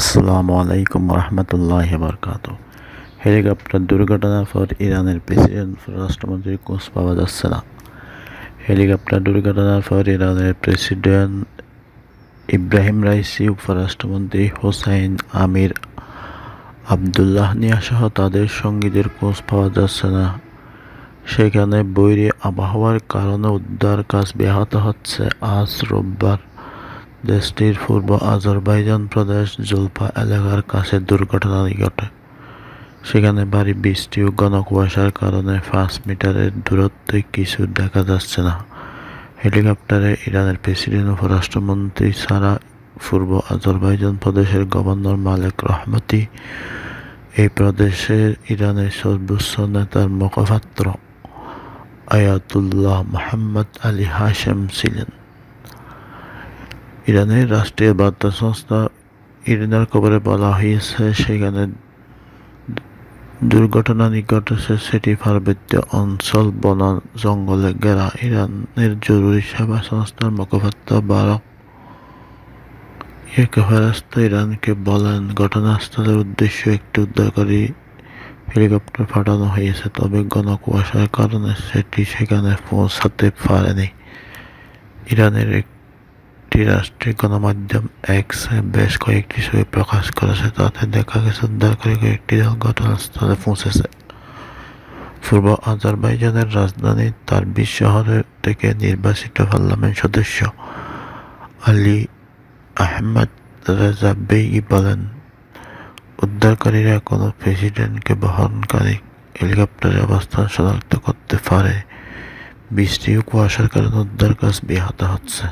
আসসালামু আলাইকুম রহমতুল্লাহ বরকাত হেলিকপ্টার দুর্ঘটনার পর ইরানের প্রেসিডেন্ট রাষ্ট্রমন্ত্রীর খোঁজ পাওয়া যাচ্ছে না। হেলিকপ্টার দুর্ঘটনার পর ইরানের প্রেসিডেন্ট ইব্রাহিম রাইসি, উপরাষ্ট্রমন্ত্রী হোসাইন আমির আবদুল্লাহ নিয়াসহ তাদের সঙ্গীদের খোঁজ পাওয়া যাচ্ছে না। সেখানে বৈরী আবহাওয়ার কারণে উদ্ধার কাজ ব্যাহত হচ্ছে। আজ রোববার দেশটির পূর্ব আজারবাইজান প্রদেশ জুলফা এলাকার কাছে দুর্ঘটনা ঘটে। সেখানে ভারী বৃষ্টি ও ঘন কুয়াশার কারণে পাঁচ মিটারের দূরত্বে কিছু দেখা যাচ্ছে না। হেলিকপ্টারে ইরানের প্রেসিডেন্ট উপরাষ্ট্রমন্ত্রী ছাড়া পূর্ব আজারবাইজান প্রদেশের গভর্নর মালেক রহমতি এই প্রদেশের ইরানের সর্বোচ্চ নেতার মুখপাত্র আয়াতুল্লাহ মোহাম্মদ আলী হাশেম ছিলেন। ইরানের রাষ্ট্রীয় বার্তা সংস্থা ইরিনার খবরে বলা হয়েছে, সেখানে দুর্ঘটনা ঘটেছে সেটি পার্বত্য অঞ্চল বন জঙ্গলে ঘেরা ইরানের জরুরি সেবা সংস্থার মুখপাত্র বারক ফেরাস্ত ইরানকে বলেন, ঘটনাস্থলের উদ্দেশ্য একটি উদ্ধারকারী হেলিকপ্টার পাঠানো হয়েছে, তবে ঘন কুয়াশার কারণে সেটি সেখানে পৌঁছাতে পারেনি। ইরানের একটি রাষ্ট্রীয় গণমাধ্যম এক্স বেশ কয়েকটি ছবি প্রকাশ করেছে, তাতে দেখা গেছে উদ্ধারকারী কয়েকটি দল ঘটনাস্থলে পৌঁছেছে। পূর্ব আজারবাইজানের রাজধানী তারবিজ শহরের থেকে নির্বাচিত পার্লামেন্ট সদস্য আলী আহমেদ বেগি বলেন, উদ্ধারকারীরা কোনো প্রেসিডেন্টকে বহনকারী হেলিকপ্টারের অবস্থান শনাক্ত করতে পারে। বৃষ্টি কুয়াশার কারণে উদ্ধার কাজ ব্যাহত হচ্ছে।